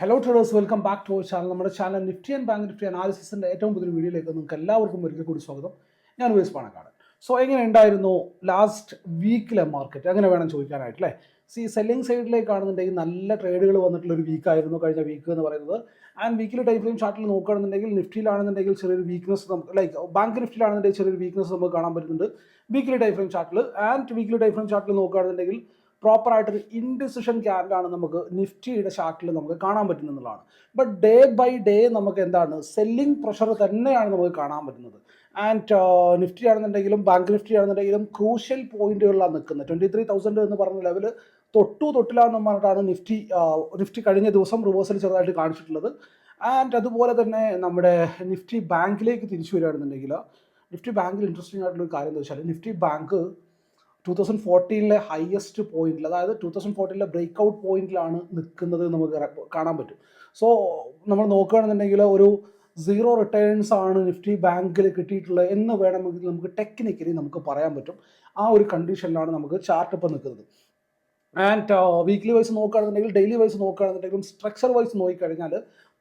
Hello traders welcome back to channel നമ്മുടെ channel Nifty and bank Nifty അനാലിസിസിന്റെ ഏറ്റവും പുതിയ വീഡിയോയിലേക്ക് നിങ്ങൾക്ക് എല്ലാവർക്കും ഒരിക്കൽ കൂടി സ്വാഗതം. ഞാൻ വേസ് പാണക്കാട് സോ എങ്ങനെ ഉണ്ടായിരുന്നു ലാസ്റ്റ് വീക്കിലെ മാർക്കറ്റ് അങ്ങനെ വേണം ചോദിക്കാനായിട്ട് അല്ലേ? സി സെല്ലിംഗ് സൈഡിലേക്ക് കാണുന്നുണ്ടെങ്കിൽ നല്ല ട്രേഡുകൾ വന്നിട്ടുള്ള ഒരു വീക്കായിരുന്നു കഴിഞ്ഞ വീക്ക് എന്ന് പറയുന്നത്. ആൻഡ് വീക്കിലെ ടൈം ഫ്രെയിം ചാർട്ടിൽ നോക്കുകയാണെന്നുണ്ടെങ്കിൽ നിഫ്റ്റിയിലാണെന്നുണ്ടെങ്കിൽ ചെറിയൊരു വീക്ക്നെസ് നമുക്ക് ലൈക്ക് ബാങ്ക് നിഫ്റ്റിയിലാണെന്നുണ്ടെങ്കിൽ ചെറിയൊരു വീക്ക്നെസ് നമുക്ക് കാണാൻ പറ്റുന്നുണ്ട്. വീക്കിലെ ടൈം ഫ്രെയിം ചാർട്ടിൽ ആൻഡ് വീക്കിലെ ടൈം ഫ്രെയിം ചാർട്ടിൽ നോക്കുകയാണെന്നുണ്ടെങ്കിൽ പ്രോപ്പറായിട്ടൊരു ഇൻഡിസിഷൻ ക്യാൻഡാണ് നമുക്ക് നിഫ്റ്റിയുടെ ചാർട്ടിൽ നമുക്ക് കാണാൻ പറ്റുന്നതാണ് ബട്ട് ഡേ ബൈ ഡേ നമുക്ക് എന്താണ്? സെല്ലിംഗ് പ്രഷർ തന്നെയാണ് നമുക്ക് കാണാൻ പറ്റുന്നത്. ആൻഡ് നിഫ്റ്റി ആണെന്നുണ്ടെങ്കിലും ബാങ്ക് നിഫ്റ്റി ആണെന്നുണ്ടെങ്കിലും ക്രൂഷ്യൽ പോയിന്റുകളിലാണ് നിൽക്കുന്നത്. ട്വന്റി ത്രീ തൗസൻഡ് എന്ന് പറഞ്ഞ ലെവൽ തൊട്ടു തൊട്ടില്ല എന്ന് പറഞ്ഞിട്ടാണ് നിഫ്റ്റി നിഫ്റ്റി കഴിഞ്ഞ ദിവസം റിവേഴ്സൽ ചെറുതായിട്ട് കാണിച്ചിട്ടുള്ളത്. ആൻഡ് അതുപോലെ തന്നെ നമ്മുടെ നിഫ്റ്റി ബാങ്കിലേക്ക് തിരിച്ചു വരികയാണെന്നുണ്ടെങ്കിൽ നിഫ്റ്റി ബാങ്കിൽ ഇൻട്രസ്റ്റിംഗ് ആയിട്ടുള്ള ഒരു കാര്യം എന്താ വെച്ചാൽ നിഫ്റ്റി ബാങ്ക് ടൂ തൗസൻഡ് ഫോർട്ടീനിലെ ഹയസ്റ്റ് പോയിന്റിൽ അതായത് ടൂ തൗസൻഡ് ഫോർട്ടീനിലെ ബ്രേക്ക് ഔട്ട് പോയിന്റിലാണ് നിൽക്കുന്നത് നമുക്ക് കാണാൻ പറ്റും. സോ നമ്മൾ നോക്കുകയാണെന്നുണ്ടെങ്കിൽ ഒരു സീറോ റിട്ടേൺസ് ആണ് നിഫ്റ്റി ബാങ്കിൽ കിട്ടിയിട്ടുള്ളത് എന്ന് വേണമെങ്കിൽ നമുക്ക് ടെക്നിക്കലി നമുക്ക് പറയാൻ പറ്റും. ആ ഒരു കണ്ടീഷനിലാണ് നമുക്ക് ചാർട്ട് ഇപ്പം നിൽക്കുന്നത്. ആൻഡ് വീക്ക്ലി വൈസ് നോക്കുകയാണെന്നുണ്ടെങ്കിൽ ഡെയിലി വൈസ് നോക്കുകയാണെന്നുണ്ടെങ്കിലും സ്ട്രക്ചർ വൈസ് നോക്കിക്കഴിഞ്ഞാൽ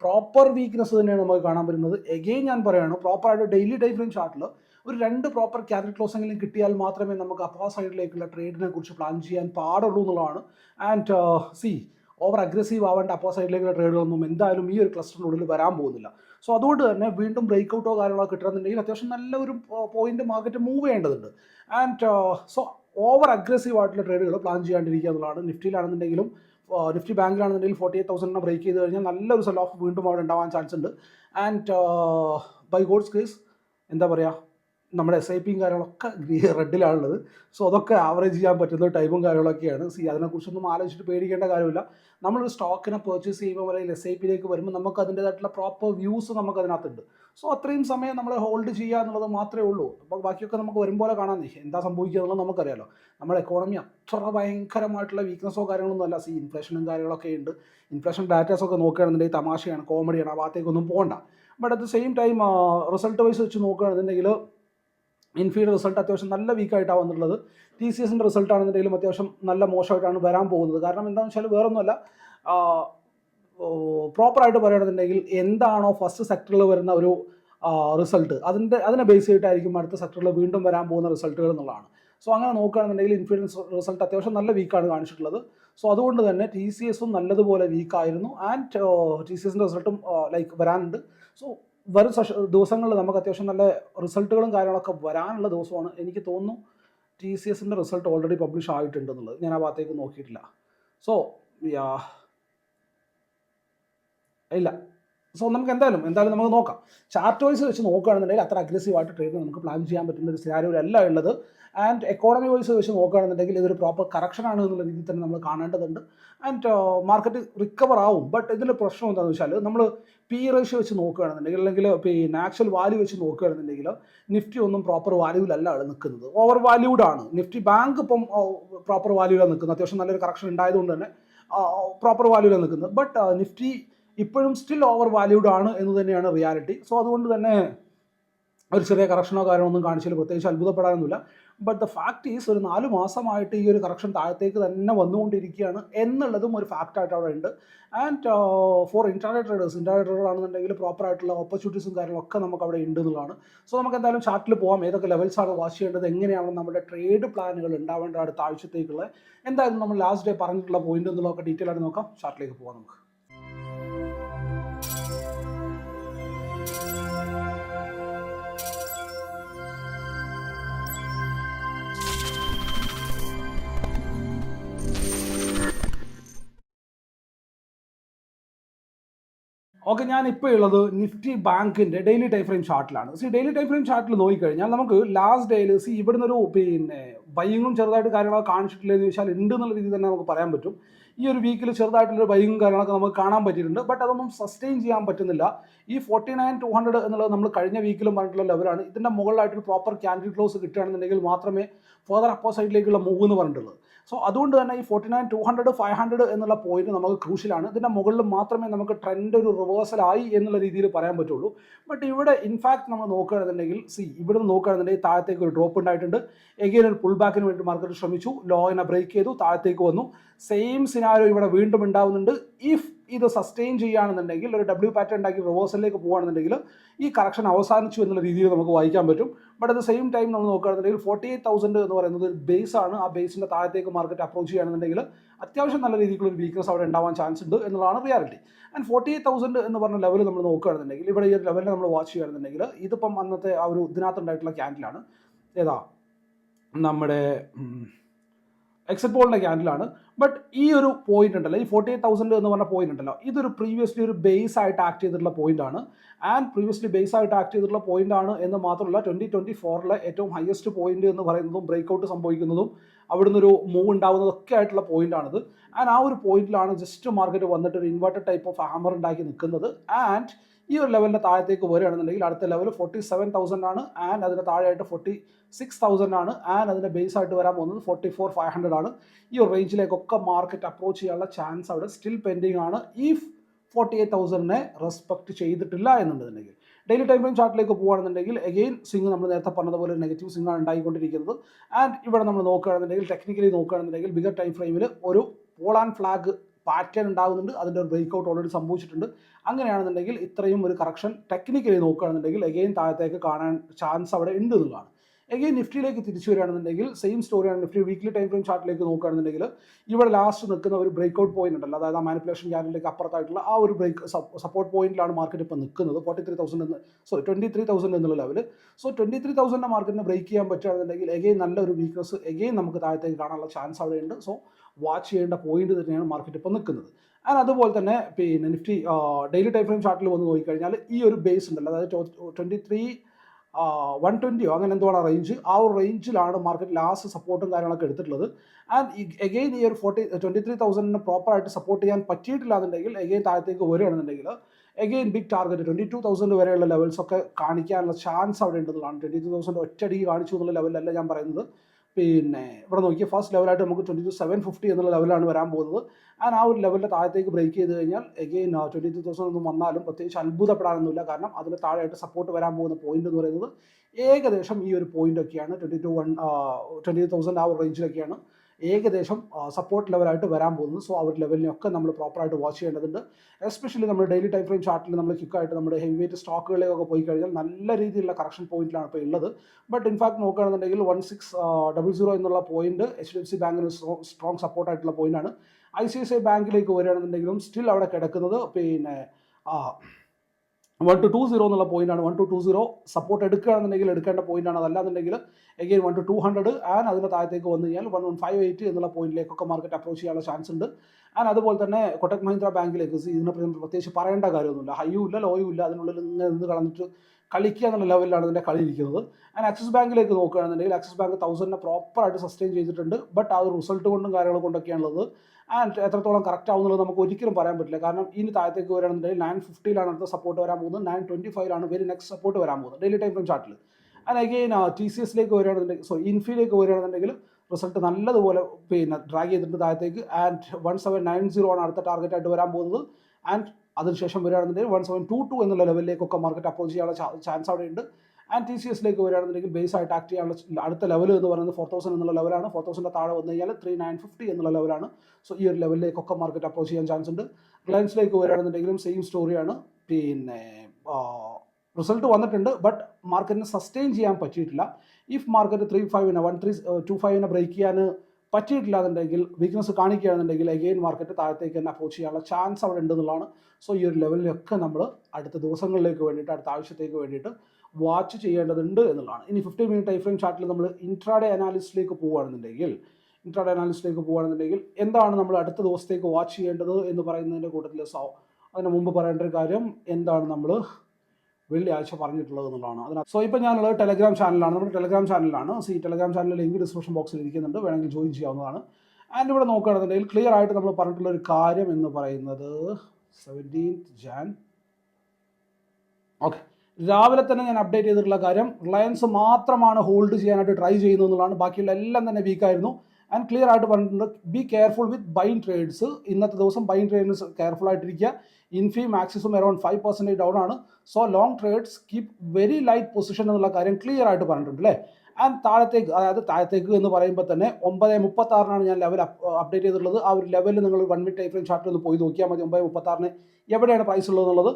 പ്രോപ്പർ വീക്ക്നെസ് തന്നെയാണ് നമുക്ക് കാണാൻ പറ്റുന്നത്. എഗെയിൻ ഞാൻ പറയുകയാണ് പ്രോപ്പറായിട്ട് ഡെയിലി ടൈം ഫ്രെയിം ചാർട്ടിൽ ഒരു രണ്ട് പ്രോപ്പർ ക്യാരറ്റ് ക്ലോസെങ്കിലും കിട്ടിയാൽ മാത്രമേ നമുക്ക് അപ്പാ സൈഡിലേക്കുള്ള ട്രേഡിനെ കുറിച്ച് പ്ലാൻ ചെയ്യാൻ പാടുള്ളൂ എന്നുള്ളതാണ്. ആൻഡ് സി ഓവർ അഗ്രസീവ് ആവേണ്ട അപ്പോ സൈഡിലേക്കുള്ള ട്രേഡുകളൊന്നും എന്തായാലും ഈ ഒരു ക്ലസ്റ്ററിനുള്ളിൽ വരാൻ പോകുന്നില്ല. സോ അതുകൊണ്ട് തന്നെ വീണ്ടും ബ്രേക്ക് ഔട്ടോ കാര്യങ്ങളോ കിട്ടണമെന്നുണ്ടെങ്കിൽ അത്യാവശ്യം നല്ലൊരു പോയിന്റ് മാർക്കറ്റ് മൂവ് ചെയ്യേണ്ടതുണ്ട്. ആൻഡ് സോ ഓവർ അഗ്രസീവ് ആയിട്ടുള്ള ട്രേഡുകൾ പ്ലാൻ ചെയ്യാണ്ടിരിക്കുക എന്നുള്ളതാണ്. നിഫ്റ്റിയിലാണെന്നുണ്ടെങ്കിലും നിഫ്റ്റി ബാങ്കിലാണെന്നുണ്ടെങ്കിൽ ഫോർട്ടി എയ്റ്റ് തൗസൻഡിനെ ബ്രേക്ക് ചെയ്ത് കഴിഞ്ഞാൽ നല്ലൊരു സെൽ ഓഫ് വീണ്ടും അവിടെ ഉണ്ടാവാൻ ചാൻസ് ഉണ്ട്. ആൻഡ് ബൈ ഗോഡ്സ് കേസ് എന്താ പറയുക നമ്മുടെ എസ് ഐ പിയും കാര്യങ്ങളൊക്കെ റെഡിലാണുള്ളത്. സോ അതൊക്കെ ആവറേജ് ചെയ്യാൻ പറ്റുന്ന ടൈമും കാര്യങ്ങളൊക്കെയാണ്. സി അതിനെക്കുറിച്ചൊന്നും ആലോചിച്ചിട്ട് പേടിക്കേണ്ട കാര്യമില്ല. നമ്മളൊരു സ്റ്റോക്കിനെ പർച്ചേസ് ചെയ്യുമ്പോൾ അല്ലെങ്കിൽ എസ് ഐ പിയിലേക്ക് വരുമ്പോൾ നമുക്ക് അതിന്റേതായിട്ടുള്ള പ്രോപ്പർ വ്യൂസ് നമുക്ക് അതിനകത്തുണ്ട്. സോ അത്രയും സമയം നമ്മൾ ഹോൾഡ് ചെയ്യുക എന്നുള്ളത് മാത്രമേ ഉള്ളൂ. അപ്പോൾ ബാക്കിയൊക്കെ നമുക്ക് വരും പോലെ കാണാൻ എന്താ സംഭവിക്കുക എന്നുള്ളത് നമുക്കറിയാലോ. നമ്മുടെ എക്കോണമി അത്ര ഭയങ്കരമായിട്ടുള്ള വീക്ക്നെസ്സോ കാര്യങ്ങളൊന്നും അല്ല. സി ഇൻഫ്ലേഷനും കാര്യങ്ങളൊക്കെ ഉണ്ട്. ഇൻഫ്ലേഷൻ ഡാറ്റാസൊക്കെ നോക്കുകയാണെന്നുണ്ടെങ്കിൽ തമാശയാണ് കോമഡിയാണ് ആ ഭാഗത്തേക്കൊന്നും പോകണ്ട. But at the same time result wise വെച്ച് നോക്കുകയാണെന്നുണ്ടെങ്കിൽ ഇൻഫീഡ് റിസൾട്ട് അത്യാവശ്യം നല്ല വീക്കായിട്ടാണ് വന്നിട്ടുള്ളത്. ടി സി എസിന്റെ റിസൾട്ട് ആണെന്നുണ്ടെങ്കിലും അത്യാവശ്യം നല്ല മോശമായിട്ടാണ് വരാൻ പോകുന്നത്. കാരണം എന്താണെന്ന് വെച്ചാൽ വേറൊന്നുമല്ല പ്രോപ്പറായിട്ട് പറയണമെന്നുണ്ടെങ്കിൽ എന്താണോ ഫസ്റ്റ് സെക്ടറിൽ വരുന്ന ഒരു റിസൾട്ട് അതിന്റെ അതിനെ ബേസ് ചെയ്തിട്ടായിരിക്കും അടുത്ത സെക്ടറിൽ വീണ്ടും വരാൻ പോകുന്ന റിസൾട്ടുകൾ എന്നുള്ളതാണ്. സോ അങ്ങനെ നോക്കുകയാണെന്നുണ്ടെങ്കിൽ ഇൻഫ്ലുവൻസ് റിസൾട്ട് അത്യാവശ്യം നല്ല വീക്കാണ് കാണിച്ചിട്ടുള്ളത്. സോ അതുകൊണ്ട് തന്നെ ടി സി എസും നല്ലതുപോലെ വീക്കായിരുന്നു ആൻഡ് ടി സി എസിന്റെ റിസൾട്ടും ലൈക്ക് വരാനുണ്ട്. സോ വരും ദിവസങ്ങളിൽ നമുക്ക് അത്യാവശ്യം നല്ല റിസൾട്ടുകളും കാര്യങ്ങളൊക്കെ വരാനുള്ള ദിവസമാണ്. എനിക്ക് തോന്നുന്നു ടി സി എസിന്റെ റിസൾട്ട് ഓൾറെഡി പബ്ലിഷ് ആയിട്ടുണ്ട് എന്നുള്ളത് ഞാൻ ആ ഭാഗത്തേക്ക് നോക്കിയിട്ടില്ല. സോ ഇല്ല. സോ നമുക്ക് എന്തായാലും എന്തായാലും നമുക്ക് നോക്കാം. ചാർട്ട് വൈസ് വെച്ച് നോക്കുകയാണെന്നുണ്ടെങ്കിൽ അത്ര അഗ്രസീവായിട്ട് ട്രേഡ് നമുക്ക് പ്ലാൻ ചെയ്യാൻ പറ്റുന്ന ഒരു സിനാരിയോയിലല്ല ഉള്ളത്. ആൻഡ് എക്കോണമി വൈസ് വെച്ച് നോക്കുകയാണെന്നുണ്ടെങ്കിൽ ഇതൊരു പ്രോപ്പർ കറക്ഷൻ ആണ് എന്നുള്ള രീതിയിൽ തന്നെ നമ്മൾ കാണേണ്ടതുണ്ട്. ആൻഡ് മാർക്കറ്റ് റിക്കവർ ആവും. ബട്ട് ഇതിൽ പ്രശ്നം എന്താണെന്ന് വെച്ചാൽ നമ്മൾ പി റേഷ്യോ വെച്ച് നോക്കുകയാണെന്നുണ്ടെങ്കിൽ അല്ലെങ്കിൽ പിന്നെ ആക്ച്വൽ വാല്യൂ വെച്ച് നോക്കുകയാണെന്നുണ്ടെങ്കിൽ നിഫ്റ്റി ഒന്നും പ്രോപ്പർ വാല്യൂവിലല്ല അവിടെ നിൽക്കുന്നത്. ഓവർ വാല്യൂഡ് ആണ്. നിഫ്റ്റി ബാങ്ക് ഇപ്പം പ്രോപ്പർ വാല്യൂവിലാണ് നിൽക്കുന്നത്. അത്യാവശ്യം നല്ലൊരു കറക്ഷൻ ഉണ്ടായതുകൊണ്ട് തന്നെ പ്രോപ്പർ വാല്യൂവിലാണ് നിൽക്കുന്നത്. ബട്ട് നിഫ്റ്റി ഇപ്പോഴും സ്റ്റിൽ ഓവർ വാല്യൂഡ് ആണ് എന്ന് തന്നെയാണ് റിയാലിറ്റി സോ അതുകൊണ്ട് തന്നെ ഒരു ചെറിയ കറക്ഷനോ കാര്യമോ ഒന്നും കാണിച്ചാൽ പ്രത്യേകിച്ച് അത്ഭുതപ്പെടാനൊന്നുമില്ല. ബട്ട് ദ ഫാക്ട് ഈസ് ഒരു നാല് മാസമായിട്ട് ഈ ഒരു കറക്ഷൻ താഴത്തേക്ക് തന്നെ വന്നുകൊണ്ടിരിക്കുകയാണ് എന്നുള്ളതും ഒരു ഫാക്റ്റായിട്ട് അവിടെ ഉണ്ട്. And for internet traders internet proper ആയിട്ടുള്ള ഓപ്പർച്യൂണിറ്റീസും കാര്യങ്ങളൊക്കെ നമുക്ക് അവിടെ ഉണ്ട് എന്നുള്ളതാണ്. സോ നമുക്ക് എന്തായാലും ചാർട്ടിൽ പോകാം ഏതൊക്കെ ലെവൽസാണ് വാച്ച് ചെയ്യേണ്ടത്? എങ്ങനെയാണ് നമ്മുടെ ട്രേഡ് പ്ലാനുകൾ ഉണ്ടാവേണ്ട അടുത്ത ആഴ്ചത്തേക്കുള്ള എന്തായാലും നമ്മൾ ലാസ്റ്റ് ഡേ പറഞ്ഞിട്ടുള്ള പോയിന്റ് എന്നുള്ളതൊക്കെ ഡീറ്റെയിൽ ആയിട്ട് നോക്കാം. ചാർട്ടിലേക്ക് പോകാം നമുക്ക്. ഓക്കെ ഞാൻ ഇപ്പോൾ ഉള്ളത് നിഫ്റ്റി ബാങ്കിന്റെ ഡെയിലി ടൈം ഫ്രെയിം ചാർട്ടിലാണ് സി ഡെയിലി ടൈം ഫ്രെയിം ചാർട്ടിൽ നോക്കിക്കഴിഞ്ഞാൽ നമുക്ക് ലാസ്റ്റ് ഡേയിൽ സി ഇവിടുന്ന് ഒരു പിന്നെ ബൈങ്ങും ചെറുതായിട്ട് കാര്യങ്ങളൊക്കെ കാണിച്ചിട്ടില്ലെന്ന് ചോദിച്ചാൽ ഉണ്ട് എന്നുള്ള രീതിയിൽ തന്നെ നമുക്ക് പറയാൻ പറ്റും. ഈ ഒരു വീക്കിൽ ചെറുതായിട്ടുള്ള ബൈങ്ങും കാര്യങ്ങളൊക്കെ നമുക്ക് കാണാൻ പറ്റിയിട്ടുണ്ട്. ബട്ട് അതൊന്നും സസ്റ്റെയിൻ ചെയ്യാൻ പറ്റുന്നില്ല. ഈ ഫോർട്ടി നയൻ ടു ഹൺഡ്രഡ് എന്നുള്ളത് നമ്മൾ കഴിഞ്ഞ വീക്കിലും പറഞ്ഞിട്ടുള്ള ലെവലാണ് ഇതിന്റെ മുകളിലായിട്ടൊരു പ്രോപ്പർ ക്യാൻഡിൽ ക്ലോസ് കിട്ടുകയാണെന്നുണ്ടെങ്കിൽ മാത്രമേ ഫർദർ അപ്പോ സൈഡിലേക്കുള്ള മൂവ് എന്ന് പറഞ്ഞിട്ടുള്ളത്. സോ അതുകൊണ്ട് തന്നെ ഈ forty nine two hundred five hundred എന്നുള്ള പോയിന്റ് നമുക്ക് ക്രൂഷ്യലാണ് ഇതിന്റെ മുകളിൽ മാത്രമേ നമുക്ക് ട്രെൻഡ് ഒരു റിവേഴ്സൽ ആയി എന്നുള്ള രീതിയിൽ പറയാൻ പറ്റുള്ളൂ. ബട്ട് ഇവിടെ ഇൻഫാക്ട് നമ്മൾ നോക്കുകയാണെന്നുണ്ടെങ്കിൽ സി ഇവിടെ നോക്കുകയാണെന്നുണ്ടെങ്കിൽ താഴത്തേക്ക് ഒരു ഡ്രോപ്പ് ഉണ്ടായിട്ടുണ്ട്. എഗെയിൻ ഒരു പുൾ ബാക്കിന് വേണ്ടി മാർക്കറ്റ് ശ്രമിച്ചു. ലോയിനെ ബ്രേക്ക് ചെയ്തു. താഴത്തേക്ക് വന്നു. സെയിം സിനാരോ ഇവിടെ വീണ്ടും ഉണ്ടാവുന്നുണ്ട്. ഇഫ് ഇത് സസ്റ്റെയിൻ ചെയ്യുകയാണെന്നുണ്ടെങ്കിൽ ഒരു ഡബ്ല്യൂ പാറ്റേൺ ഉണ്ടാക്കി റിവേഴ്സലിലേക്ക് പോകുകയാണെന്നുണ്ടെങ്കിൽ ഈ കറക്ഷൻ അവസാനിച്ചു എന്നുള്ള രീതിയിൽ നമുക്ക് വായിക്കാൻ പറ്റും. But at the same time നമ്മൾ നോക്കുകയാണെന്നുണ്ടെങ്കിൽ ഫോർട്ടി എയ്റ്റ് തൗസൻഡ് എന്ന് പറയുന്നത് ഒരു ബേസ് ആണ്. ആ ബേസിന്റെ താഴത്തേക്ക് മാർക്കറ്റ് അപ്രോച്ച് ചെയ്യുകയാണെന്നുണ്ടെങ്കിൽ അത്യാവശ്യം നല്ല രീതിക്കുള്ള ഒരു വീക്ക്നസ് അവിടെ ഉണ്ടാവാൻ ചാൻസ് ഉണ്ട് എന്നുള്ളതാണ് reality and forty eight thousand എന്ന് പറഞ്ഞ ലെവൽ നമ്മൾ നോക്കുകയാണെന്നുണ്ടെങ്കിൽ ഇവിടെ ഈ ഒരു ലെവലിൽ നമ്മൾ വാച്ച് ചെയ്യുകയാണെന്നുണ്ടെങ്കിൽ ഇതിപ്പം അന്നത്തെ ആ ഒരു ഇതിനകത്തുണ്ടായിട്ടുള്ള ക്യാൻഡിലാണ് ഏതാ? നമ്മുടെ എക്സിറ്റ് പോളിന്റെ ക്യാൻഡിലാണ് ബട്ട് ഈ ഒരു പോയിന്റ് ഉണ്ടല്ലോ ഈ ഫോർട്ടി എയ്റ്റ് തൗസൻഡ് എന്ന് പറഞ്ഞ പോയിന്റ് ഉണ്ടല്ലോ ഇതൊരു പ്രീവിയസ്ലി ഒരു ബേസ് ആയിട്ട് ആക്ട് ചെയ്തിട്ടുള്ള പോയിന്റ് ആണ്. ആൻഡ് പ്രീവിയസ്ലി ബേസ് ആയിട്ട് ആക്ട് ചെയ്തിട്ടുള്ള പോയിന്റ് ആണ് എന്ന് മാത്രമല്ല ട്വന്റി ട്വന്റി ഫോറിലെ ഏറ്റവും ഹയസ്റ്റ് പോയിന്റ് എന്ന് പറയുന്നതും ബ്രേക്ക് ഔട്ട് സംഭവിക്കുന്നതും അവിടുന്ന് ഒരു മൂവ് ഉണ്ടാവുന്നതൊക്കെ ആയിട്ടുള്ള പോയിന്റ് ആണിത്. ആൻഡ് ആ ഒരു പോയിന്റിലാണ് ജസ്റ്റ് മാർക്കറ്റ് വന്നിട്ട് ഒരു ഇൻവെർട്ടഡ് ടൈപ്പ് ഓഫ് ഹാമർ ഉണ്ടാക്കി നിൽക്കുന്നത്. ആൻഡ് ഈ ഒരു ലെവലിന്റെ താഴത്തേക്ക് വരികയാണെന്നുണ്ടെങ്കിൽ അടുത്ത ലെവൽ ഫോർട്ടി സെവൻ തൗസൻഡ് ആണ്. ആൻഡ് അതിന്റെ താഴെയായിട്ട് ഫോർട്ടി സിക്സ് തൗസൻഡ് ആണ്. ആൻഡ് അതിന്റെ ബേസ് ആയിട്ട് വരാൻ പോകുന്നത് ഫോർട്ടി ഫോർ ഫൈവ് ഹൺഡ്രഡ് ആണ്. ഈ ഒരു റേഞ്ചിലേക്കൊക്കെ മാർക്കറ്റ് അപ്രോച്ച് ചെയ്യാനുള്ള ചാൻസ് അവിടെ സ്റ്റിൽ പെൻഡിങ് ആണ്. ഈ ഫോർട്ടി എയ്റ്റ് തൗസൻഡിനെ റെസ്പെക്ട് ചെയ്തിട്ടില്ല എന്നുണ്ടെന്നുണ്ടെങ്കിൽ. ഡെയിലി ടൈം ഫ്രെയിം ചാർട്ടിലേക്ക് പോകുകയാണെന്നുണ്ടെങ്കിൽ എഗെയിൻ സിംഗ് നമ്മൾ നേരത്തെ പറഞ്ഞതുപോലെ നെഗറ്റീവ് സിംഗ് ആണ് ഉണ്ടായിക്കൊണ്ടിരിക്കുന്നത്. ആൻഡ് ഇവിടെ നമ്മൾ നോക്കുകയാണെന്നുണ്ടെങ്കിൽ ടെക്നിക്കലി നോക്കുകയാണെന്നുണ്ടെങ്കിൽ ബിഗർ ടൈം ഫ്രെയിമിൽ ഒരു പോൾ ആൻഡ് ഫ്ലാഗ് പാറ്റേൺ ഉണ്ടാകുന്നുണ്ട് അതിന്റെ ഒരു ബ്രേക്ക് ഔട്ട് ഓൾറെഡി സംഭവിച്ചിട്ടുണ്ട്. അങ്ങനെയാണെന്നുണ്ടെങ്കിൽ ഇത്രയും ഒരു കറക്ഷൻ ടെക്നിക്കലി നോക്കുകയാണെന്നുണ്ടെങ്കിൽ എഗെയിൻ താഴത്തേക്ക് കാണാൻ ചാൻസ് അവിടെ ഉണ്ട് എന്നുള്ളതാണ്. എഗെയിൻ നിഫ്റ്റിയിലേക്ക് തിരിച്ചു വരികയാണെന്നുണ്ടെങ്കിൽ സെയിം സ്റ്റോറിയാണ് നിഫ്റ്റി വീക്ക്ലി ടൈം ഫ്രെയിം ചാർട്ടിലേക്ക് നോക്കുകയാണെന്നുണ്ടെങ്കിൽ ഇവിടെ ലാസ്റ്റ് നിൽക്കുന്ന ഒരു ബ്രേക്ക് ഔട്ട് പോയിന്റ് ഉണ്ടല്ലോ. അതായത് ആ മാനിപ്പുലേഷൻ ക്യാൻഡിലേക്ക് അപ്പുറത്തായിട്ടുള്ള ആ ഒരു ബ്രേക്ക് സപ്പോർട്ട് പോയിന്റിലാണ് മാർക്കറ്റ് ഇപ്പോൾ നിൽക്കുന്നത്. ഫോർട്ടി ത്രീ തൗസൻഡ് എന്ന് സോറി ട്വന്റി ത്രീ തൗസൻഡ് എന്നുള്ള ലെവൽ സോ ട്വന്റി ത്രീ തൗസൻഡിന്റെ മാർക്കറ്റിനെ ബ്രേക്ക് ചെയ്യാൻ പറ്റുകയാണെന്നുണ്ടെങ്കിൽ എഗെയിൻ നല്ലൊരു വീക്ക്നസ് എഗെയിൻ നമുക്ക് താഴത്തേക്ക് കാണാനുള്ള ചാൻസ് അവിടെയുണ്ട് സോ വാച്ച് ചെയ്യേണ്ട പോയിന്റ് തന്നെയാണ് മാർക്കറ്റ് ഇപ്പോൾ നിൽക്കുന്നത്. ആൻഡ് അതുപോലെ തന്നെ പിന്നെ നിഫ്റ്റി ഡെയിലി ടൈം ഫ്രെയിം ചാർട്ടിൽ വന്ന് നോക്കിക്കഴിഞ്ഞാൽ ഈ ഒരു ബേസ് ഉണ്ടല്ലോ. അതായത് ട്വന്റി ത്രീ വൺ ട്വന്റിയോ അങ്ങനെ എന്തോ റേഞ്ച് ആ ഒരു റേഞ്ചിലാണ് മാർക്കറ്റ് ലാസ്റ്റ് സപ്പോർട്ടും കാര്യങ്ങളൊക്കെ എടുത്തിട്ടുള്ളത്. ആൻഡ് എഗെയിൻ ഈ ഒരു ഫോർട്ടി ട്വന്റി ത്രീ തൗസൻഡിന് പ്രോപ്പറായിട്ട് സപ്പോർട്ട് ചെയ്യാൻ പറ്റിയിട്ടില്ല എന്നുണ്ടെങ്കിൽ എഗെയിൻ താഴത്തേക്ക് വരികയാണെന്നുണ്ടെങ്കിൽ again big target twenty two thousand വരെയുള്ള ലെവൽസ് ഒക്കെ കാണിക്കാനുള്ള ചാൻസ് അവിടെ ഉണ്ടെന്നുള്ളതാണ് ട്വന്റി ടു തൗസൻഡ് ഒറ്റയടിക്ക് കാണിച്ചു എന്നുള്ള ലെവലല്ല ഞാൻ പറയുന്നത്. പിന്നെ ഇവിടെ നോക്കിയ ഫസ്റ്റ് ലെവലായിട്ട് നമുക്ക് ട്വന്റി ടു സെവൻ ഫിഫ്റ്റി എന്നുള്ള ലെവലാണ് വരാൻ പോകുന്നത്. ആൻഡ് ആ ഒരു ലെവലിന്റെ താഴത്തേക്ക് ബ്രേക്ക് ചെയ്ത് കഴിഞ്ഞാൽ എഗെയിൻ ട്വന്റി ടു തൗസൻഡ് ഒന്നും വന്നാലും പ്രത്യേകിച്ച് അത്ഭുതപ്പെടാനൊന്നുമില്ല. കാരണം അതിന് താഴെയായിട്ട് സപ്പോർട്ട് വരാൻ പോകുന്ന പോയിന്റ് എന്ന് പറയുന്നത് ഏകദേശം ഈ ഒരു പോയിന്റ് ഒക്കെയാണ്. Twenty two one twenty thousand ആ ഒരു റേഞ്ചിലൊക്കെയാണ് ഏകദേശം സപ്പോർട്ട് ലെവലായിട്ട് വരാൻ പോകുന്നത് സോ ആ ഒരു ലെവലിനെയൊക്കെ നമ്മൾ പ്രോപ്പറായിട്ട് വാച്ച് ചെയ്യേണ്ടതുണ്ട്. എസ്പെഷ്യലി നമ്മൾ ഡെയിലി ടൈം ഫ്രെയിം ചാർട്ടിൽ നമ്മൾ ക്വിക്കായിട്ട് നമ്മുടെ ഹെവി വെയിറ്റ് സ്റ്റോക്കുകളിലേക്കൊക്കെ പോയി കഴിഞ്ഞാൽ നല്ല രീതിയിലുള്ള കറക്ഷൻ പോയിന്റിലാണ് ഇപ്പോൾ ഉള്ളത് ബട്ട് ഇൻഫാക്ട് നോക്കുകയാണെന്നുണ്ടെങ്കിൽ വൺ സിക്സ് ഡബിൾ സീറോ എന്നുള്ള point H D F C ബാങ്കിന് സ്ട്രോങ് സപ്പോർട്ടായിട്ടുള്ള പോയിന്റാണ് I C I C I ബാങ്കിലേക്ക് വരികയാണെന്നുണ്ടെങ്കിലും സ്റ്റിൽ അവിടെ കിടക്കുന്നത് പിന്നെ വൺ ടു ടു സീറോ എന്നുള്ള പോയിന്റാണ് one two two zero support എടുക്കുകയാണെന്നുണ്ടെങ്കിൽ എടുക്കേണ്ട പോയിന്റാണ് അതല്ലാന്നുണ്ടെങ്കിൽ again one two two hundred and അതിന്റെ താഴത്തേക്ക് വന്നു കഴിഞ്ഞാൽ വൺ വൺ ഫൈവ് എയ്റ്റ് എന്നുള്ള പോയിന്റിലേക്കൊക്കെ മാർക്കറ്റ് അപ്രോച്ച് ചെയ്യാനുള്ള ചാൻസ് ഉണ്ട്. ആൻഡ് അതുപോലെ തന്നെ കൊട്ടക് മഹീന്ദ്ര ബാങ്കിലേക്ക് ഇതിനെ പ്രത്യേകിച്ച് പറയേണ്ട കാര്യമൊന്നുമില്ല. ഹൈയും ഇല്ല ലോയും ഇല്ല. അതിനുള്ളിൽ ഇങ്ങനെ നിന്ന് കളഞ്ഞിട്ട് കളിക്കുക എന്നുള്ള ലെവലിലാണ് ഇതിന്റെ കളി ഇരിക്കുന്നത്. ആൻഡ് ആക്സിസ് ബാങ്കിലേക്ക് നോക്കുകയാണെന്നുണ്ടെങ്കിൽ ആക്സിസ് ബാങ്ക് തൗസൻഡിനെ പ്രോപ്പറായിട്ട് സസ്റ്റെയിൻ ചെയ്തിട്ടുണ്ട്. ബട്ട് ആ ഒരു റിസൾട്ട് കൊണ്ടും കാര്യങ്ങൾ കൊണ്ടൊക്കെയാണുള്ളത്. ആൻഡ് എത്രത്തോളം കറക്റ്റ് ആവുന്നുള്ളത് നമുക്ക് ഒരിക്കലും പറയാൻ പറ്റില്ല. കാരണം ഇനി താഴത്തേക്ക് വരാണെന്നുണ്ടെങ്കിൽ നയൻ ഫിഫ്റ്റിയിലാണ് അടുത്ത സപ്പോർട്ട് വരാൻ പോകുന്നത്. നയൻ ട്വന്റി ഫൈവിലാണ് വെരി നെക്സ്റ്റ് സപ്പോർട്ട് വരാൻ പോകുന്നത്. ഡെയിലി ടൈം ഫ്രം ചാർട്ടിൽ ആൻഡ് അഗെയിൻ ടി സി എസിലേക്ക് വരികയാണെന്നുണ്ടെങ്കിൽ സോറി ഇൻഫിയിലേക്ക് വരികയാണെന്നുണ്ടെങ്കിൽ റിസൾട്ട് നല്ലതുപോലെ പിന്നെ ഡ്രാഗ് ചെയ്തിട്ടുണ്ട് താഴത്തേക്ക്. And one seven nine zero ആണ് അടുത്ത ടാർഗറ്റ് ആയിട്ട് വരാൻ പോകുന്നത്. ആൻഡ് അതിനുശേഷം വരികയാണെന്നുണ്ടെങ്കിൽ വൺ സെവൻ ടു ടു എന്നുള്ള ലെവലിലേക്കൊക്കെ മാർക്കറ്റ് അപ്രോച്ച് ചെയ്യാനുള്ള ചാൻസ് അവിടെ ഉണ്ട് ആൻഡ് ടി സി എസിലേക്ക് വരികയാണെന്നുണ്ടെങ്കിൽ ബേസ് ആയിട്ട് ആക്ട് ചെയ്യാനുള്ള അടുത്ത ലെവൽ എന്ന് പറയുന്നത് ഫോർ തൗസൻഡ് എന്നുള്ള ലെവലാണ് ഫോർ തൗസൻഡ് താഴെ വന്നു കഴിഞ്ഞാൽ ത്രീ നയൻ ഫിഫ്റ്റി എന്നുള്ള ലെവലാണ് സോ ഈ ഒരു ലെവലിലേക്കൊക്കെ മാർക്കറ്റ് അപ്രോച്ച് ചെയ്യാൻ ചാൻസ് ഉണ്ട്. റിലയൻസിലേക്ക് വരികയാണെന്നുണ്ടെങ്കിലും സെയിം സ്റ്റോറിയാണ് പിന്നെ റിസൾട്ട് വന്നിട്ടുണ്ട് ബട്ട് മാർക്കറ്റിനെ സസ്റ്റെയിൻ ചെയ്യാൻ പറ്റിയിട്ടില്ല. ഇഫ് മാർക്കറ്റ് ത്രീ ഫൈവിനെ വൺ ത്രീ ടു ഫൈവിനെ ബ്രേക്ക് ചെയ്യാൻ പറ്റിയിട്ടില്ല എന്നുണ്ടെങ്കിൽ വീക്ക്നസ് കാണിക്കുകയാണെന്നുണ്ടെങ്കിൽ അഗെയിൻ മാർക്കറ്റ് താഴത്തേക്ക് തന്നെ അപ്രോച്ച് ചെയ്യാനുള്ള ചാൻസ് അവിടെ ഉണ്ടെന്നുള്ളതാണ്. സോ ഈ ഒരു ലെവലിലൊക്കെ നമ്മൾ അടുത്ത ദിവസങ്ങളിലേക്ക് വേണ്ടിയിട്ട് അടുത്ത ആവശ്യത്തേക്ക് വേണ്ടിയിട്ട് വാച്ച് ചെയ്യേണ്ടതുണ്ട് എന്നുള്ളതാണ്. ഇനി ഫിഫ്റ്റി മിനിറ്റ് ടൈം ഫ്രെയിം ചാർട്ടിൽ നമ്മൾ ഇൻട്രാഡേ അനാലിസിലേക്ക് പോവുകയാണെന്നുണ്ടെങ്കിൽ ഇൻട്രാഡേ അനാലിസിലേക്ക് പോവുകയാണെന്നുണ്ടെങ്കിൽ എന്താണ് നമ്മൾ അടുത്ത ദിവസത്തേക്ക് വാച്ച് ചെയ്യേണ്ടത് എന്ന് പറയുന്നതിന്റെ കൂട്ടത്തിൽ സോ അതിന് മുമ്പ് പറയേണ്ട ഒരു കാര്യം എന്താണ് നമ്മൾ വെള്ളിയാഴ്ച പറഞ്ഞിട്ടുള്ളത് എന്നുള്ളതാണ്. അതിനകത്ത് സോ ഇപ്പോൾ ഞാനുള്ളത് ടെലഗ്രാം ചാനലാണ് നമ്മുടെ ടെലഗ്രാം ചാനലാണ് സോ ഈ ടെലഗ്രാം ചാനലിൽ ലിങ്ക് ഡിസ്ക്രിപ്ഷൻ ബോക്സിൽ ഇരിക്കുന്നുണ്ട്. വേണമെങ്കിൽ ജോയിൻ ചെയ്യാവുന്നതാണ്. ആൻഡ് ഇവിടെ നോക്കുകയാണെന്നുണ്ടെങ്കിൽ ക്ലിയർ ആയിട്ട് നമ്മൾ പറഞ്ഞിട്ടുള്ള ഒരു കാര്യം എന്ന് പറയുന്നത് സെവന്റീൻത്ത് ജാൻ ഓക്കെ രാവിലെ തന്നെ ഞാൻ അപ്ഡേറ്റ് ചെയ്തിട്ടുള്ള കാര്യം റിലയൻസ് മാത്രമാണ് ഹോൾഡ് ചെയ്യാനായിട്ട് ട്രൈ ചെയ്യുന്നത് എന്നുള്ളതാണ്. ബാക്കിയുള്ള എല്ലാം തന്നെ വീക്കായിരുന്നു ആൻഡ് ക്ലിയർ ആയിട്ട് പറഞ്ഞിട്ടുണ്ട് be careful with buying trades ഇന്നത്തെ ദിവസം ബൈൻ ട്രേഡ്സ് കെയർഫുൾ ആയിട്ടിരിക്കുക. ഇൻഫി മാക്സിസും അറൌണ്ട് ഫൈവ് പെർസെന്റേജ് ഡൗൺ ആണ്. So long trades keep very light position എന്നുള്ള കാര്യം ക്ലിയർ ആയിട്ട് പറഞ്ഞിട്ടുണ്ട് അല്ലേ? ആൻഡ് താഴത്തേക്ക് അതായത് താഴത്തേക്ക് എന്ന് പറയുമ്പോൾ തന്നെ ഒമ്പത് മുപ്പത്തി ആറിനാണ് ഞാൻ ലെവൽ അപ്ഡേറ്റ് ചെയ്തിട്ടുള്ളത്. ആ ഒരു ലെവലിൽ നിങ്ങൾ വൺ മിനിറ്റ് ടൈം ഫ്രെയിം ചാർട്ടിൽ ഒന്ന് പോയി നോക്കിയാൽ മതി. ഒമ്പത് മുപ്പത്തി ആറിന് എവിടെയാണ് പ്രൈസ് ഉള്ളത് എന്നുള്ളത്.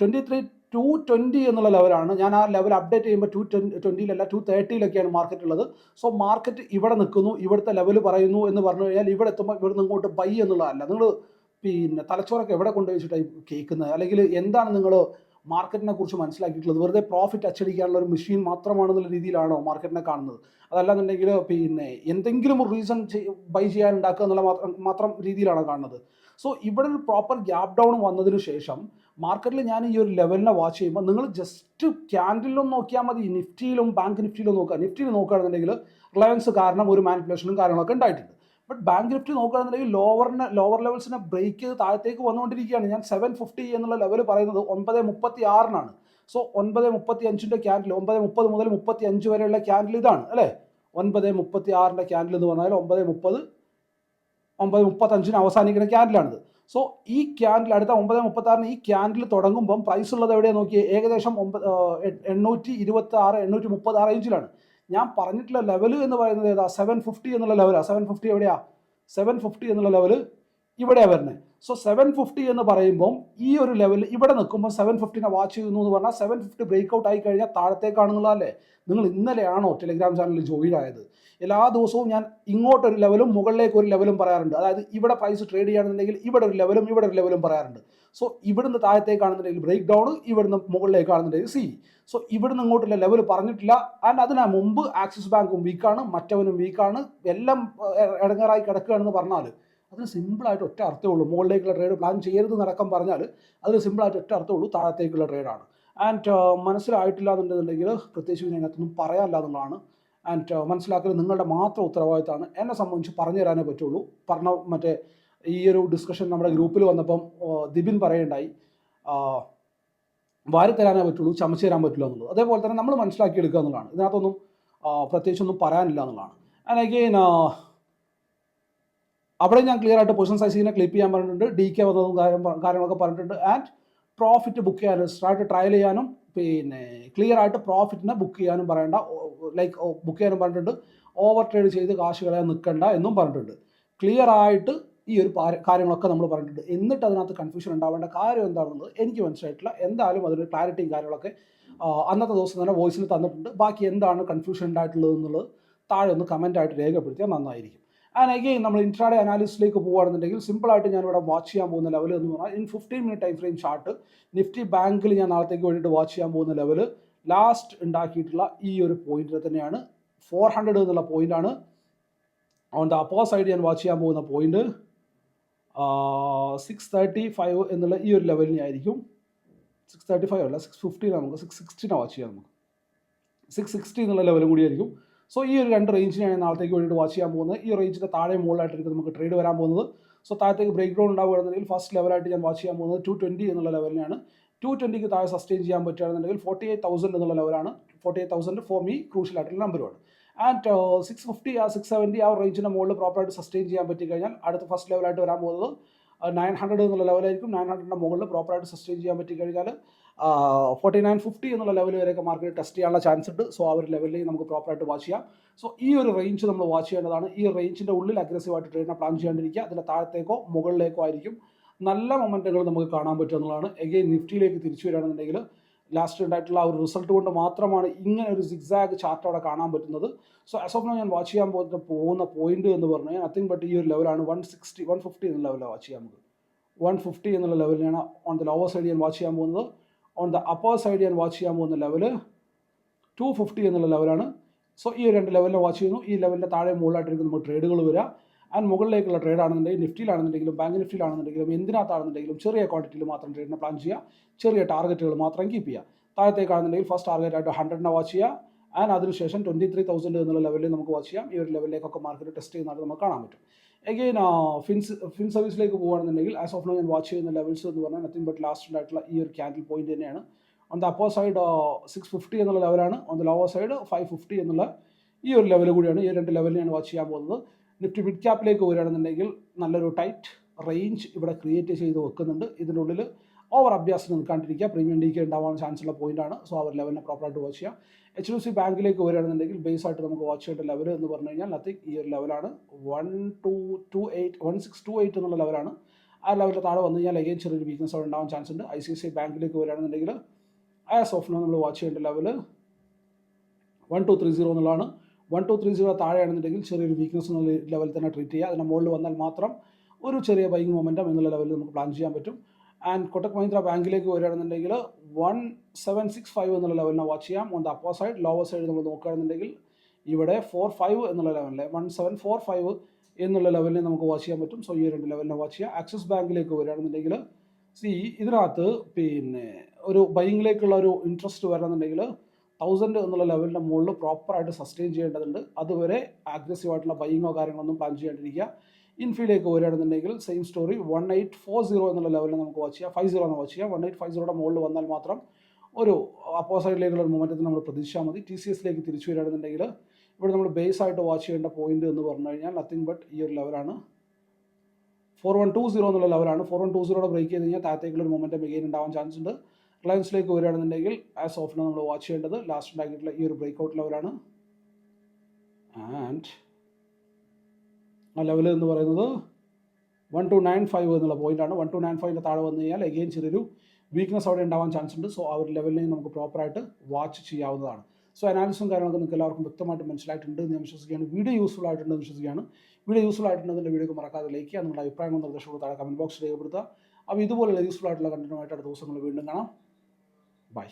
ട്വന്റി ത്രീ ടു ട്വന്റി എന്നുള്ള ലെവലാണ് ഞാൻ ആ ലെവൽ അപ്ഡേറ്റ് ചെയ്യുമ്പോൾ ടു ട്വന്റിയിലല്ല ടു തേർട്ടിയിലൊക്കെയാണ് മാർക്കറ്റ് ഉള്ളത്. സോ മാർക്കറ്റ് ഇവിടെ നിൽക്കുന്നു ഇവിടുത്തെ ലെവൽ പറയുന്നു എന്ന് പറഞ്ഞു കഴിഞ്ഞാൽ ഇവിടെ എത്തുമ്പോൾ ഇവിടെ നിന്ന് ഇങ്ങോട്ട് ബൈ എന്നുള്ളതല്ല. നിങ്ങൾ പിന്നെ തലച്ചോറൊക്കെ എവിടെ കൊണ്ടുവച്ചിട്ടായി കേൾക്കുന്നത്? അല്ലെങ്കിൽ എന്താണ് നിങ്ങൾ മാർക്കറ്റിനെ കുറിച്ച് മനസ്സിലാക്കിയിട്ടുള്ളത്? വെറുതെ പ്രോഫിറ്റ് അച്ചടിക്കാനുള്ള ഒരു മെഷീൻ മാത്രമാണെന്നുള്ള രീതിയിലാണോ മാർക്കറ്റിനെ കാണുന്നത്? അതല്ലാന്നുണ്ടെങ്കിൽ പിന്നെ എന്തെങ്കിലും റീസൺ ബൈ ചെയ്യാൻ ഉണ്ടാക്കുക എന്നുള്ള മാത്രം മാത്രം രീതിയിലാണോ കാണുന്നത്? സോ ഇവിടെ ഒരു പ്രോപ്പർ ഗ്യാപ് ഡൗൺ വന്നതിന് ശേഷം മാർക്കറ്റിൽ ഞാൻ ഈ ഒരു ലെവലിനെ വാച്ച് ചെയ്യുമ്പോൾ നിങ്ങൾ ജസ്റ്റ് ക്യാൻഡിലും നോക്കിയാൽ മതി. നിഫ്റ്റിയിലും ബാങ്ക് നിഫ്റ്റിയിലും നോക്കുക നിഫ്റ്റിയിൽ നോക്കുകയാണെന്നുണ്ടെങ്കിൽ റിലയൻസ് കാരണം ഒരു മാനിപ്പുലേഷനും കാര്യങ്ങളൊക്കെ ഉണ്ടായിട്ടുണ്ട്. ബട്ട് ബാങ്ക് നിഫ്റ്റി നോക്കുകയാണെന്നുണ്ടെങ്കിൽ ലോവറിനെ ലോവർ ലെവൽസിനെ ബ്രേക്ക് ചെയ്ത് താഴത്തേക്ക് വന്നുകൊണ്ടിരിക്കുകയാണ്. ഞാൻ സെവൻ ഫിഫ്റ്റി എന്നുള്ള ലെവൽ പറയുന്നത് ഒൻപത് മുപ്പത്തി ആറിനാണ് സോ ഒൻപത് മുപ്പത്തി അഞ്ചിന്റെ ക്യാൻഡിൽ ഒമ്പത് മുപ്പത് മുതൽ മുപ്പത്തി അഞ്ച് വരെയുള്ള ക്യാൻഡിൽ ഇതാണ് അല്ലേ? ഒൻപത് മുപ്പത്തി ആറിന്റെ ക്യാൻഡിൽ എന്ന് പറഞ്ഞാൽ ഒമ്പത് മുപ്പത് ഒമ്പത് മുപ്പത്തഞ്ചിന് അവസാനിക്കുന്ന ക്യാൻഡിലാണിത്. സോ ഈ ക്യാൻഡിൽ അടുത്ത ഒമ്പത് മുപ്പത്താറിന് ഈ ക്യാൻഡിൽ തുടങ്ങുമ്പം പ്രൈസ് ഉള്ളത് എവിടെയാണ് നോക്കിയേ? ഏകദേശം ഒമ്പത് എണ്ണൂറ്റി ഇരുപത്തി ആറ് എണ്ണൂറ്റി മുപ്പത് ആ റേഞ്ചിലാണ് ഞാൻ പറഞ്ഞിട്ടുള്ള ലെവൽ എന്ന് പറയുന്നത് ഏതാ? സെവൻ ഫിഫ്റ്റി എന്നുള്ള ലെവലാണ് സെവൻ ഫിഫ്റ്റി എവിടെയാ? സെവൻ ഫിഫ്റ്റി എന്നുള്ള ലെവൽ ഇവിടെയാണ് വരുന്നത് സോ സെവൻ ഫിഫ്റ്റി എന്ന് പറയുമ്പോൾ ഈ ഒരു ലെവൽ ഇവിടെ നിൽക്കുമ്പോൾ സെവൻ ഫിഫ്റ്റിനെ വാച്ച് ചെയ്യുന്നു എന്ന് പറഞ്ഞാൽ സെവൻ ഫിഫ്റ്റി ബ്രേക്ക് ഔട്ട് ആയി കഴിഞ്ഞാൽ താഴത്തേക്കാണെന്നുള്ളതല്ലേ നിങ്ങൾ ഇന്നലെയാണോ ടെലിഗ്രാം ചാനലിൽ ജോയിൻ ആയത്? എല്ലാ ദിവസവും ഞാൻ ഇങ്ങോട്ടൊരു ലെവലും മുകളിലേക്ക് ഒരു ലെവലും പറയാറുണ്ട്. അതായത് ഇവിടെ പ്രൈസ് ട്രേഡ് ചെയ്യുകയാണെന്നുണ്ടെങ്കിൽ ഇവിടെ ഒരു ലെവലും ഇവിടെ ഒരു ലെവലും പറയാറുണ്ട്. സോ ഇവിടുന്ന് താഴത്തേക്കാണെന്നുണ്ടെങ്കിൽ ബ്രേക്ക് ഡൗൺ ഇവിടുന്ന് മുകളിലേക്കാണെന്നുണ്ടെങ്കിൽ സി സോ ഇവിടുന്ന് ഇങ്ങോട്ടുള്ള ലെവൽ പറഞ്ഞിട്ടില്ല. ആൻഡ് അതിന് മുമ്പ് ആക്സിസ് ബാങ്കും വീക്കാണ് മറ്റവനും വീക്കാണ് എല്ലാം ഇടങ്ങാറായി കിടക്കുകയാണെന്ന് പറഞ്ഞാൽ അതിന് സിമ്പിളായിട്ട് ഒറ്റ അർത്ഥമേ ഉള്ളൂ. മുകളിലേക്കുള്ള ട്രേഡ് പ്ലാൻ ചെയ്യരുത് നടക്കം പറഞ്ഞാൽ അതിന് സിമ്പിളായിട്ട് ഒറ്റ അർത്ഥമേ ഉള്ളൂ താഴത്തേക്കുള്ള ട്രേഡാണ് ആൻഡ് മനസ്സിലായിട്ടില്ല എന്നുണ്ടെന്നുണ്ടെങ്കിൽ പ്രത്യേകിച്ച് പിന്നെ അതിനകത്തൊന്നും പറയാനില്ല എന്നുള്ളതാണ്. ആൻഡ് മനസ്സിലാക്കൽ നിങ്ങളുടെ മാത്രം ഉത്തരവാദിത്തമാണ്. എന്നെ സംബന്ധിച്ച് പറഞ്ഞു തരാനേ പറ്റുള്ളൂ. പറഞ്ഞ മറ്റേ ഈ ഒരു ഡിസ്കഷൻ നമ്മുടെ ഗ്രൂപ്പിൽ വന്നപ്പം ദിബിൻ പറയണ്ടായി വാരി തരാനേ പറ്റുള്ളൂ ചമച്ചു തരാൻ പറ്റില്ല എന്നുള്ളത്. അതേപോലെ തന്നെ നമ്മൾ മനസ്സിലാക്കിയെടുക്കുക എന്നുള്ളതാണ്. ഇതിനകത്തൊന്നും പ്രത്യേകിച്ചൊന്നും പറയാനില്ല എന്നുള്ളതാണ്. ആൻഡ് അഗെയിൻ അവിടെ ഞാൻ ക്ലിയർ ആയിട്ട് പൊസിഷൻ സൈസിനെ ക്ലിപ്പ് ചെയ്യാൻ പറഞ്ഞിട്ടുണ്ട് ഡി കെ വന്നതും കാര്യം കാര്യങ്ങളൊക്കെ പറഞ്ഞിട്ടുണ്ട്. ആൻഡ് പ്രോഫിറ്റ് ബുക്ക് ചെയ്യാനും സ്റ്റാർട്ട് ട്രയൽ ചെയ്യാനും പിന്നെ ക്ലിയർ ആയിട്ട് പ്രോഫിറ്റിനെ ബുക്ക് ചെയ്യാനും പറയണ്ട. ലൈക്ക് ബുക്ക് ചെയ്യാനും പറഞ്ഞിട്ടുണ്ട്. ഓവർ ട്രേഡ് ചെയ്ത് കാശ് കളയാൻ നിൽക്കണ്ട എന്നും പറഞ്ഞിട്ടുണ്ട്. ക്ലിയർ ആയിട്ട് ഈ ഒരു കാര്യങ്ങളൊക്കെ നമ്മൾ പറഞ്ഞിട്ടുണ്ട്. എന്നിട്ട് അതിനകത്ത് കൺഫ്യൂഷൻ ഉണ്ടാവേണ്ട കാര്യം എന്താണെന്ന് എനിക്ക് മനസ്സിലായിട്ടില്ല. എന്തായാലും അതിന് ക്ലാരിറ്റിയും കാര്യങ്ങളൊക്കെ അന്നത്തെ ദിവസം തന്നെ വോയിസിൽ തന്നിട്ടുണ്ട്. ബാക്കി എന്താണ് കൺഫ്യൂഷൻ ഉണ്ടായിട്ടുള്ളത് എന്നുള്ളത് താഴെ ഒന്ന് കമന്റ് ആയിട്ട് രേഖപ്പെടുത്തിയാൽ നന്നായിരിക്കും. ആൻഡ് അഗെയിൻ നമ്മൾ ഇൻട്രാഡേ അനാലിസിലേക്ക് പോകുകയാണെന്നുണ്ടെങ്കിൽ സിമ്പിളായിട്ട് ഞാൻ ഇവിടെ വാച്ച് ചെയ്യാൻ പോകുന്ന ലെവൽ എന്ന് പറഞ്ഞാൽ in fifteen minute time frame chart Nifty ബാങ്കിൽ ഞാൻ നാളത്തേക്ക് വേണ്ടിയിട്ട് വാച്ച് ചെയ്യാൻ പോകുന്ന ലെവൽ ലാസ്റ്റ് ഉണ്ടാക്കിയിട്ടുള്ള ഈ ഒരു പോയിന്റിൽ തന്നെയാണ്. ഫോർ ഹൺഡ്രഡ് എന്നുള്ള പോയിന്റാണ് ഓൺ ദ അപ്പോ സൈഡ് ഞാൻ വാച്ച് ചെയ്യാൻ പോകുന്ന പോയിന്റ് സിക്സ് തേർട്ടി ഫൈവ് എന്നുള്ള ഈ ഒരു ലെവലിനായിരിക്കും സിക്സ് തേർട്ടി ഫൈവ് അല്ല സിക്സ് ഫിഫ്റ്റീൻ നമുക്ക്. സിക്സ് സിക്സ്റ്റീനാണ് വാച്ച് ചെയ്യാം നമുക്ക്. സിക്സ് സിക്സ്റ്റി എന്നുള്ള ലെവലും കൂടിയായിരിക്കും സോ ഈ ഒരു രണ്ട് റേഞ്ചിനെയാണ് നാളത്തേക്ക് വേണ്ടിയിട്ട് വാച്ച് ചെയ്യാൻ പോകുന്നത്. ഈ റേഞ്ചിന്റെ താഴെ മുകളിലായിട്ടായിരിക്കും നമുക്ക് ട്രേഡ് വരാൻ പോകുന്നത്. സോ താഴത്തേക്ക് ബ്രേക്ക് ഡൗൺ ഉണ്ടാവുകയാണെന്നുണ്ടെങ്കിൽ ഫസ്റ്റ് ലെവലായിട്ട് ഞാൻ വാച്ച് ചെയ്യാൻ പോകുന്നത് ടു ട്വന്റി എന്നുള്ള ലെവലിനാണ് ടു ട്വന്റിക്ക് താഴെ സസ്റ്റെയിൻ ചെയ്യാൻ പറ്റുകയാണെന്നുണ്ടെങ്കിൽ ഫോർട്ടി എയ്റ്റ് തൗസൻഡ് എന്നുള്ള ലെവലാണ് forty eight thousand for me crucial ആയിട്ടുള്ള നമ്പറുമാണ് ആൻഡ് സിക്സ് ഫിഫ്റ്റി ആ സിക്സ് സെവന്റി ആ റേഞ്ചിന്റെ മുകളിൽ പ്രോപ്പറായിട്ട് സസ്റ്റെയിൻ ചെയ്യാൻ പറ്റി കഴിഞ്ഞാൽ അടുത്ത ഫസ്റ്റ് ലെവലായിട്ട് വരാൻ പോകുന്നത് നയൻ ഹൺഡ്രഡ് എന്നുള്ള ലെവലായിരിക്കും നയൻ ഹൺഡ്രഡിന്റെ മുകളിൽ പ്രോപ്പറായിട്ട് സസ്റ്റെയിൻ ചെയ്യാൻ പറ്റി കഴിഞ്ഞാൽ ഫോർട്ടി നയൻ ഫിഫ്റ്റി എന്നുള്ള ലെവൽ വരെയൊക്കെ മാർക്കറ്റ് ടെസ്റ്റ് ചെയ്യാനുള്ള ചാൻസ് ഉണ്ട്. സോ ആ ഒരു ലെവലിൽ നമുക്ക് പ്രോപ്പറായിട്ട് വാച്ച് ചെയ്യാം. സോ ഈ ഒരു റേഞ്ച് നമ്മൾ വാച്ച് ചെയ്യേണ്ടതാണ്. ഈ റേഞ്ചിന്റെ ഉള്ളിൽ അഗ്രസീവായിട്ട് ട്രേഡിനെ പ്ലാൻ ചെയ്യാണ്ടിരിക്കുക. അതിന്റെ താഴത്തേക്കോ മുകളിലേക്കോ ആയിരിക്കും നല്ല മൊമെന്റുകൾ നമുക്ക് കാണാൻ പറ്റും എന്നുള്ളതാണ്. എഗെയിൻ നിഫ്റ്റിയിലേക്ക് തിരിച്ചു വരികയാണെന്നുണ്ടെങ്കിൽ ലാസ്റ്റ് ഉണ്ടായിട്ടുള്ള ആ ഒരു റിസൾട്ട് കൊണ്ട് മാത്രമാണ് ഇങ്ങനെ ഒരു സിക്സാഗ് ചാർട്ട് അവിടെ കാണാൻ പറ്റുന്നത്. സോ ആസ് ഓഫ് നോ ഞാൻ വാച്ച് ചെയ്യാൻ പോകുന്ന പോകുന്ന പോയിന്റ് എന്ന് പറഞ്ഞു കഴിഞ്ഞാൽ നത്തിങ് ബട്ട് ഈ ഒരു ലെവലാണ് വൺ സിക്സ്റ്റി വൺ ഫിഫ്റ്റി എന്നുള്ള ലെവലാണ് വാച്ച് ചെയ്യാൻ നമുക്ക് വൺ ഫിഫ്റ്റി എന്നുള്ള ലെവലിലാണ് ഓൺ ദ ലോവർ സൈഡ് ഞാൻ വാച്ച് ചെയ്യാൻ പോകുന്നത്. ഓൺ ദ അപ്പർ സൈഡ് ഞാൻ വാച്ച് ചെയ്യാൻ പോകുന്ന ലെവൽ ടു ഫിഫ്റ്റി എന്നുള്ള ലെവലാണ് സോ ഈ രണ്ട് ലെവലിൽ വാച്ച് ചെയ്യുന്നു. ഈ ലെവലിന്റെ താഴെ മുകളിലായിട്ടിരിക്കും നമുക്ക് ട്രേഡുകൾ വരിക. ആൻഡ് മുകളിലേക്കുള്ള ട്രേഡ് ആണെന്നുണ്ടെങ്കിൽ നിഫ്റ്റിയിലാണെന്നുണ്ടെങ്കിലും ബാങ്ക് നിഫ്റ്റിയിലാണെന്നുണ്ടെങ്കിലും എന്തിനകത്താണെന്നുണ്ടെങ്കിലും ചെറിയ ക്വാണ്ടിറ്റിയിൽ മാത്രം ട്രേഡിനെ പ്ലാൻ ചെയ്യുക. ചെറിയ ടാർഗറ്റുകൾ മാത്രം കീപ്പ് ചെയ്യുക. താഴത്തേക്കാണെന്നുണ്ടെങ്കിൽ ഫസ്റ്റ് ടാർഗറ്റ് ആയിട്ട് ഹൺഡ്രഡിനെ വാച്ച് ചെയ്യുക. ആൻഡ് അതിനുശേഷം ട്വന്റി ത്രീ തൗസൻഡ് എന്നുള്ള ലെവലിൽ നമുക്ക് വാച്ച് ചെയ്യാം. ഈ ഒരു ലെവലിലേക്കൊക്കെ മാർക്കറ്റ് ടെസ്റ്റ് ചെയ്യുന്നതായിട്ട് നമുക്ക് കാണാൻ പറ്റും. എഗെയിൻ ഫിൻസ് ഫിൻ സർവീസിലേക്ക് പോകുകയാണെന്നുണ്ടെങ്കിൽ ആസ് ഓഫ് നോ ഞാൻ വാച്ച് ചെയ്യുന്ന ലെവൽസ് എന്ന് പറഞ്ഞാൽ നത്തിങ് ബട്ട് ലാസ്റ്റ് ഉണ്ടായിട്ടുള്ള ഈ ഒരു ക്യാൻഡിൽ പോയിന്റ് തന്നെയാണ്. On the upper side six fifty എന്നുള്ള ലെവലാണ് on the lower side five fifty എന്നുള്ള ഈ ഒരു ലെവൽ കൂടിയാണ്. ഈ രണ്ട് ലെവലിനെയാണ് വാച്ച് ചെയ്യാൻ പോകുന്നത്. നിഫ്റ്റി മിഡ് ക്യാപ്പിലേക്ക് വരികയാണെന്നുണ്ടെങ്കിൽ നല്ലൊരു ടൈറ്റ് റേഞ്ച് ഇവിടെ ക്രിയേറ്റ് ചെയ്ത് വെക്കുന്നുണ്ട്. ഇതിനുള്ളിൽ ഓവർ അഭ്യാസം നിൽക്കാണ്ടിരിക്കുക പ്രീമിയം ഡിക്ക് ഉണ്ടാവാൻ ചാൻസ് ഉള്ള പോയിന്റ് ആണ്. സോ അവർ ലെവലിനെ പ്രോപ്പറായിട്ട് വാച്ച് ചെയ്യാം. എച്ച് ഡി സി ബാങ്കിലേക്ക് വരികയാണെന്നുണ്ടെങ്കിൽ ബേസ് ആയിട്ട് നമുക്ക് വാച്ച് ചെയ്യേണ്ട ലെവൽ എന്ന് പറഞ്ഞു കഴിഞ്ഞാൽ നത്തിങ് ഈ ഒരു ലെവലാണ് one two two eight one six two eight എന്നുള്ള ലെവലാണ് ആ ലെവലിൽ താഴെ വന്നു കഴിഞ്ഞാൽ അഗെയിൻ ചെറിയൊരു വീക്ക്നസ് അവിടെ ഉണ്ടാവാൻ ചാൻസ് ഉണ്ട്. ഐ സി സി ബാങ്കിലേക്ക് വരികയാണെന്നുണ്ടെങ്കിൽ ആസ് ഓഫ് നോ നമ്മൾ വാച്ച് ചെയ്യേണ്ട level one two three zero എന്നുള്ളതാണ്. വൺ ടു ത്രീ സീറോ താഴെയാണെന്നുണ്ടെങ്കിൽ ചെറിയൊരു വീക്ക്നസ് എന്നുള്ള ലെവൽ തന്നെ ട്രീറ്റ് ചെയ്യുക. അതിന്റെ മുകളിൽ വന്നാൽ മാത്രം ഒരു ചെറിയ ബൈങ് മൊമെന്റം എന്നുള്ള ലെവലിൽ നമുക്ക് പ്ലാൻ ചെയ്യാൻ പറ്റും. ആൻഡ് കൊട്ടക് മഹീന്ദ്ര ബാങ്കിലേക്ക് വരികയാണെന്നുണ്ടെങ്കിൽ വൺ സെവൻ സിക്സ് ഫൈവ് എന്നുള്ള ലെവലിനെ വാച്ച് ചെയ്യാം. On the upper side lower side നമ്മൾ നോക്കുകയാണെന്നുണ്ടെങ്കിൽ ഇവിടെ ഫോർ ഫൈവ് എന്നുള്ള ലെവലിലെ വൺ സെവൻ ഫോർ ഫൈവ് എന്നുള്ള ലെവലിനെ നമുക്ക് വാച്ച് ചെയ്യാൻ പറ്റും. സോ ഈ രണ്ട് ലെവലിനെ വാച്ച് ചെയ്യാം. ആക്സിസ് ബാങ്കിലേക്ക് വരികയാണെന്നുണ്ടെങ്കിൽ സി ഇതിനകത്ത് പിന്നെ ഒരു ബൈങ്ങിലേക്കുള്ള ഒരു ഇൻട്രസ്റ്റ് വരണമെന്നുണ്ടെങ്കിൽ തൗസൻഡ് എന്നുള്ള ലെവലിന്റെ മുകളിൽ പ്രോപ്പറായിട്ട് സസ്റ്റെയിൻ ചെയ്യേണ്ടതുണ്ട്. അതുവരെ അഗ്രസീവ് ആയിട്ടുള്ള ബൈങ്ങോ കാര്യങ്ങളൊന്നും പ്ലാൻ ചെയ്യാണ്ടിരിക്കുക. ഇൻഫിയിലേക്ക് വരികയാണെന്നുണ്ടെങ്കിൽ same story one eight four zero എന്നുള്ള ലെവലിൽ നമുക്ക് വാച്ച് ചെയ്യാം. ഫൈവ് സീറോ എന്ന് വാച്ച് ചെയ്യാം. വൺ എയ്റ്റ് ഫൈവ് സീറോയുടെ മുകളിൽ വന്നാൽ മാത്രം ഒരു അപ്പോസൈഡിലേക്കുള്ള ഒരു മൊമെന്റത്തിന് നമ്മൾ പ്രതീക്ഷിച്ചാൽ മതി. ടി സി എസിലേക്ക് തിരിച്ചു വരികയാണെന്നുണ്ടെങ്കിൽ ഇവിടെ നമ്മൾ ബേസ് ആയിട്ട് വാച്ച് ചെയ്യേണ്ട പോയിന്റ് എന്ന് പറഞ്ഞു കഴിഞ്ഞാൽ നത്തിങ് ബട്ട് ഈ ഒരു ലെവലാണ് ഫോർ വൺ ടു സീറോ എന്നുള്ള ലെവലാണ് ഫോർ വൺ ടു സീറോയുടെ ബ്രേക്ക് ചെയ്ത് കഴിഞ്ഞാൽ താഴത്തേക്കുള്ള ഒരു മൊമെന്റം എഗെയിൻ ഉണ്ടാവാൻ ചാൻസ് ഉണ്ട്. റിലയൻസിലേക്ക് വരികയാണെന്നുണ്ടെങ്കിൽ ആസ് ഓഫിന് നമ്മൾ വാച്ച് ചെയ്യേണ്ടത് ലാസ്റ്റ് ഉണ്ടാക്കിയിട്ടുള്ള ഈ ഒരു ബ്രേക്ക് ഔട്ട് ലെവലാണ് ആൻഡ് ആ ലെവൽ എന്ന് പറയുന്നത് വൺ ടു നയൻ ഫൈവ് എന്നുള്ള പോയിന്റാണ് വൺ ടു നയൻ ഫൈവിന്റെ താഴെ വന്നു കഴിഞ്ഞാൽ എഗെയിൻ ചെറിയൊരു വീക്ക്നെസ് അവിടെ ഉണ്ടാവാൻ ചാൻസ് ഉണ്ട്. സോ ആ ഒരു ലെവലിനെ നമുക്ക് പ്രോപ്പറായിട്ട് വാച്ച് ചെയ്യാവുന്നതാണ്. സോ അനാലിസും കാര്യങ്ങളൊക്കെ നിങ്ങൾക്ക് എല്ലാവർക്കും വ്യക്തമായിട്ട് മനസ്സിലായിട്ടുണ്ട് എന്ന് ഞാൻ വിശ്വസിക്കുകയാണ്. വീഡിയോ യൂസ്ഫുൾ ആയിട്ടുണ്ട് ആയിട്ടുണ്ടെന്ന് വിശ്വസിക്കുകയാണ്. വീഡിയോ യൂസ്ഫുൾ ആയിട്ടുണ്ടെങ്കിൽ വീഡിയോ മറക്കാതെ ലൈക്ക് ചെയ്യുക. നിങ്ങളുടെ അഭിപ്രായങ്ങളും നിർദ്ദേശങ്ങളും താഴെ കമന്റ് ബോക്സിൽ രേഖപ്പെടുത്തുക. അപ്പോൾ ഇതുപോലുള്ള യൂസ്ഫുൾ ആയിട്ടുള്ള കണ്ടന്റുമായിട്ട് അടുത്ത ദിവസങ്ങൾ വീണ്ടും കാണാം. ബൈ